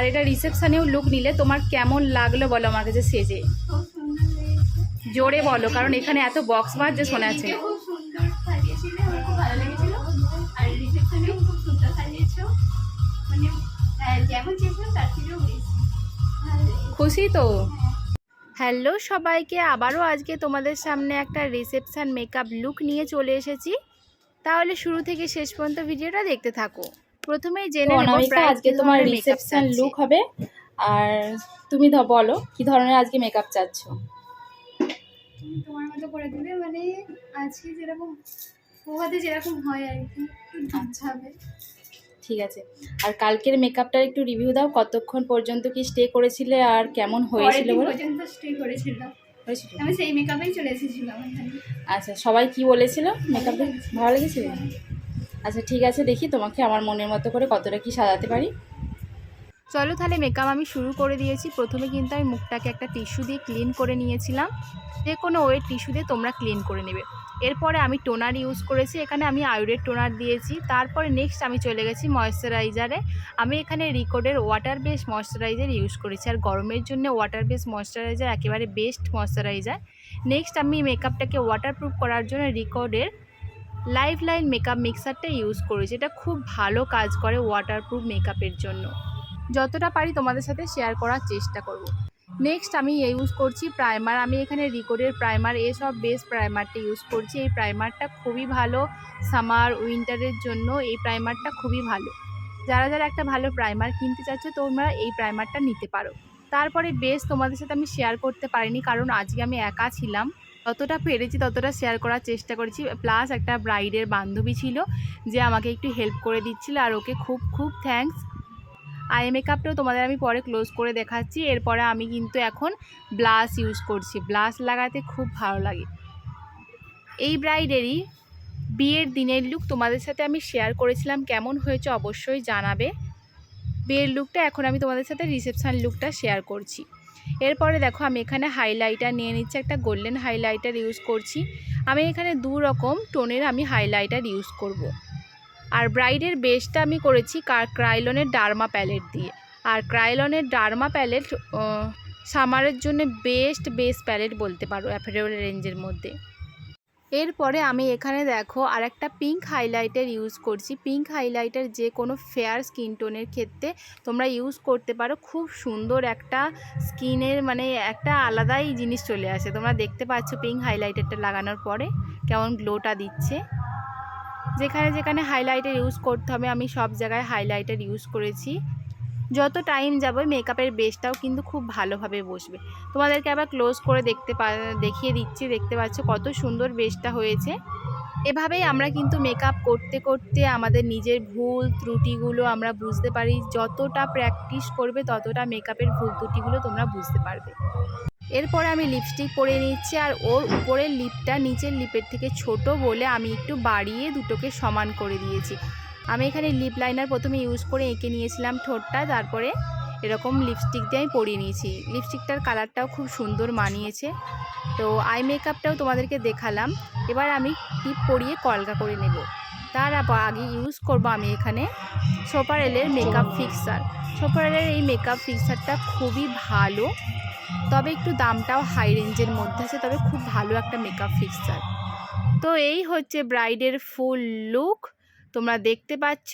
আর এটা রিসেপশনেও লুক নিলে তোমার কেমন লাগল বলো আমার কাছে সেজে? জোরে বলো কারণ এখানে এত বক্স বাজছে শোনাচ্ছে খুব সুন্দর সাজিয়েছিলে আমার খুব ভালো লেগেছিল। আর রিসেপশনেও খুব সুন্দর সাজিয়েছো। মানে হ্যাঁ, যেমন চেয়েছিলাম তার থেকেও বেশি। খুশি তো? হ্যালো সবাইকে আবারও আজকে তোমাদের সামনে একটা রিসেপশন মেকআপ লুক নিয়ে চলে এসেছি। তাহলে শুরু থেকে শেষ পর্যন্ত ভিডিওটা দেখতে থাকো। প্রথমেই জেনে নেব অনামিকা আজকে তোমার রিসেপশন লুক হবে। আর তুমি ধ- বলো কি ধরনের আজকে মেকআপ চাচ্ছ? তুমি তোমার মতো করে দিবে মানে আজকে যেরকম পোহাতে যেরকম হয় আর কি আচ্ছা। হবে ঠিক আছে। আর কালকের মেকআপটার একটু রিভিউ দাও কতক্ষণ পর্যন্ত কি স্টে করেছিলে আর কেমন হয়েছিল বলো? পর্যন্ত স্টে করেছিলাম আমি সেই মেকআপেই চলে এসেছিলাম। আচ্ছা সবাই কি বলেছিল মেকআপ ভালো লেগেছিল? আচ্ছা ঠিক আছে, দেখি তোমাকে আমার মনের মতো করে কতটা কি সাজাতে পারি। চলো তাহলে মেকআপ আমি শুরু করে দিয়েছি। প্রথমে কিন্তু আমি মুখটাকে একটা টিস্যু দিয়ে ক্লিন করে নিয়েছিলাম। যে কোনো ওয়েট টিস্যু দিয়ে তোমরা ক্লিন করে নেবে। এরপরে আমি টোনার ইউজ করেছি। এখানে আমি আয়ুরের টোনার দিয়েছি। তারপরে নেক্সট আমি চলে গেছি ময়শ্চারাইজারে আমি এখানে রিকোডের ওয়াটার বেস ময়শ্চারাইজার ইউজ করেছি। আর গরমের জন্য ওয়াটার বেস ময়শ্চারাইজার একেবারে বেস্ট ময়শ্চারাইজার নেক্সট আমি মেকআপটাকে ওয়াটারপ্রুফ করার জন্য রিকোডের লাইফ লাইন মেকআপ মিক্সারটা ইউজ করেছি এটা খুব ভালো কাজ করে ওয়াটারপ্রুফ মেকআপের জন্য। যতটা পারি তোমাদের সাথে শেয়ার করার চেষ্টা করব। নেক্সট আমি ইউজ করছি প্রাইমার আমি এখানে রিকোডের প্রাইমার এসব বেস প্রাইমারটা ইউজ করছি। এই প্রাইমারটা খুবই ভালো সামার উইন্টারের জন্য। এই প্রাইমারটা খুবই ভালো। যারা যারা একটা ভালো প্রাইমার কিনতে চাচ্ছ, তোমরা এই প্রাইমারটা নিতে পারো। তারপরে বেস তোমাদের সাথে আমি শেয়ার করতে পারিনি, কারণ আজকে আমি একা ছিলাম। যতটা পেরেছি ততটা শেয়ার করার চেষ্টা করেছি। প্লাস একটা ব্রাইডের বান্ধবী ছিল যে আমাকে একটু হেল্প করে দিচ্ছিল আর ওকে খুব খুব থ্যাঙ্কস আই মেকআপটাও তোমাদের আমি পরে ক্লোজ করে দেখাচ্ছি। এরপরে আমি কিন্তু এখন ব্লাশ ইউজ করছি। ব্লাশ লাগাতে খুব ভালো লাগে। এই ব্রাইডেরই বিয়ের দিনের লুক তোমাদের সাথে আমি শেয়ার করেছিলাম। কেমন হয়েছে অবশ্যই জানাবে। বিয়ের লুকটা এখন আমি তোমাদের সাথে রিসেপশান লুকটা শেয়ার করছি। এরপরে দেখো আমি এখানে হাইলাইটার নিয়ে নিচ্ছি, একটা গোল্ডেন হাইলাইটার ইউজ করছি। আমি এখানে দু রকম টোনের আমি হাইলাইটার ইউজ করব। আর ব্রাইডের বেসটা আমি করেছি কার- ক্রাইলনের ডার্মা প্যালেট দিয়ে। আর ক্রাইলনের ডার্মা প্যালেট সামারের জন্য বেস্ট বেস প্যালেট বলতে পারো অ্যাফোর্ডেবল রেঞ্জের মধ্যে। এরপরে আমি এখানে দেখো আর একটা পিঙ্ক হাইলাইটার ইউজ করছি। পিঙ্ক হাইলাইটার যে কোনো ফেয়ার স্কিন টোনের ক্ষেত্রে তোমরা ইউজ করতে পারো। খুব সুন্দর একটা স্কিনের মানে একটা আলাদাই জিনিস চলে আসে। তোমরা দেখতে পাচ্ছ পিঙ্ক হাইলাইটারটা লাগানোর পরে কেমন গ্লোটা দিচ্ছে। যেখানে যেখানে হাইলাইটার ইউজ করতে হবে আমি সব জায়গায় হাইলাইটার ইউজ করেছি। যত টাইম যাবে মেকআপের বেসটাও কিন্তু খুব ভালোভাবে বসবে। তোমাদেরকে আবার ক্লোজ করে দেখতে পা, দেখিয়ে দিচ্ছি, দেখতে পাচ্ছ কত সুন্দর বেসটা হয়েছে। এভাবেই আমরা কিন্তু মেকআপ করতে করতে আমাদের নিজের ভুল ত্রুটিগুলো আমরা বুঝতে পারি। যতটা প্র্যাকটিস করবে ততটা মেকআপের ভুল ত্রুটিগুলো তোমরা বুঝতে পারবে। এরপরে আমি লিপস্টিক পরে নিচ্ছি আর ওর উপরের লিপটা নিচের লিপের থেকে ছোট বলে আমি একটু বাড়িয়ে দুটোকে সমান করে দিয়েছি। আমি এখানে লিপ লাইনার প্রথমে ইউজ করে এঁকে নিয়েছিলাম ঠোঁটটা, তারপরে এরকম লিপস্টিক দিয়ে আমি পরিয়ে নিয়েছি। লিপস্টিকটার কালারটাও খুব সুন্দর মানিয়েছে। তো আই মেকআপটাও তোমাদেরকে দেখালাম। এবার আমি টিপ পরিয়ে কলকা করে নেব। তার আগে ইউজ করব আমি এখানে সোপারেলের মেকআপ ফিক্সার সোপারেলের এই মেকআপ ফিক্সারটা খুবই ভালো। তবে একটু দামটাও হাই রেঞ্জের মধ্যে আছে, তবে খুব ভালো একটা মেকআপ ফিক্সার তো এই হচ্ছে ব্রাইডের ফুল লুক তোমরা দেখতে পাচ্ছ।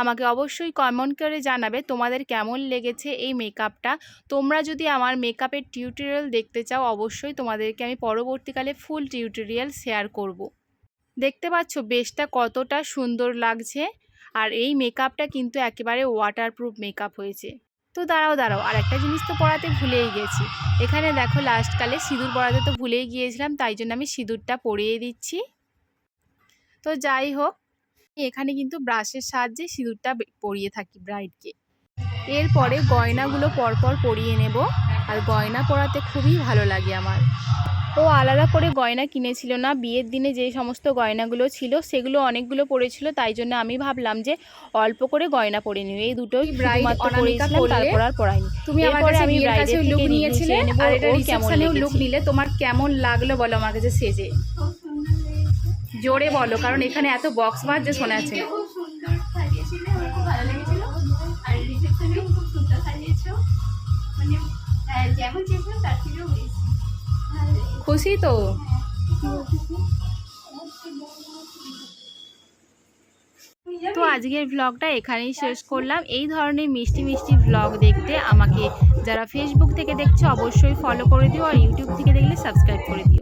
আমাকে অবশ্যই কমেন্ট করে জানাবে তোমাদের কেমন লেগেছে এই মেকআপটা তোমরা যদি আমার মেকআপের টিউটোরিয়াল দেখতে চাও, অবশ্যই তোমাদেরকে আমি পরবর্তীকালে ফুল টিউটোরিয়াল শেয়ার করব। দেখতে পাচ্ছ বেশটা কতটা সুন্দর লাগছে। আর এই মেকআপটা কিন্তু একেবারে ওয়াটারপ্রুফ মেকআপ হয়েছে। তো দাঁড়াও দাঁড়াও আর একটা জিনিস তো পড়াতে ভুলেই গেছি। এখানে দেখো লাস্টকালে সিঁদুর পড়াতে তো ভুলেই গিয়েছিলাম, তাই জন্য আমি সিঁদুরটা পরিয়ে দিচ্ছি। তো যাই হোক এখানে কিন্তু ব্রাশের সাহায্যে সিঁদুরটা পরিয়ে থাকি ব্রাইডকে। এরপরে গয়নাগুলো পরপর পরিয়ে নেব আর গয়না পরাতে খুবই ভালো লাগে আমার। ও আলাদা করে গয়না কিনেছিল না বিয়ের দিনে যে সমস্ত গয়নাগুলো ছিল সেগুলো অনেকগুলো পড়েছিল তাই জন্য আমি ভাবলাম যে অল্প করে গয়না পরে নিই। এই দুটোই তারপর আর পরাইনি তুমি আমার কাছে আমি লুক নিয়েছিলে আর এটা রিসেপশনেও লুক নিলে তোমার কেমন লাগল বলো আমার কাছে সেজে। জোরে বলো কারণ এখানে এত বক্স বাজছে শোনাচ্ছে খুশি তো? তো আজকের ভ্লগটা এখানেই শেষ করলাম। এই ধরনের মিষ্টি মিষ্টি ভ্লগ দেখতে আমাকে যারা ফেসবুক থেকে দেখছে অবশ্যই ফলো করে দিও আর ইউটিউব থেকে দেখলে সাবস্ক্রাইব করে দিও।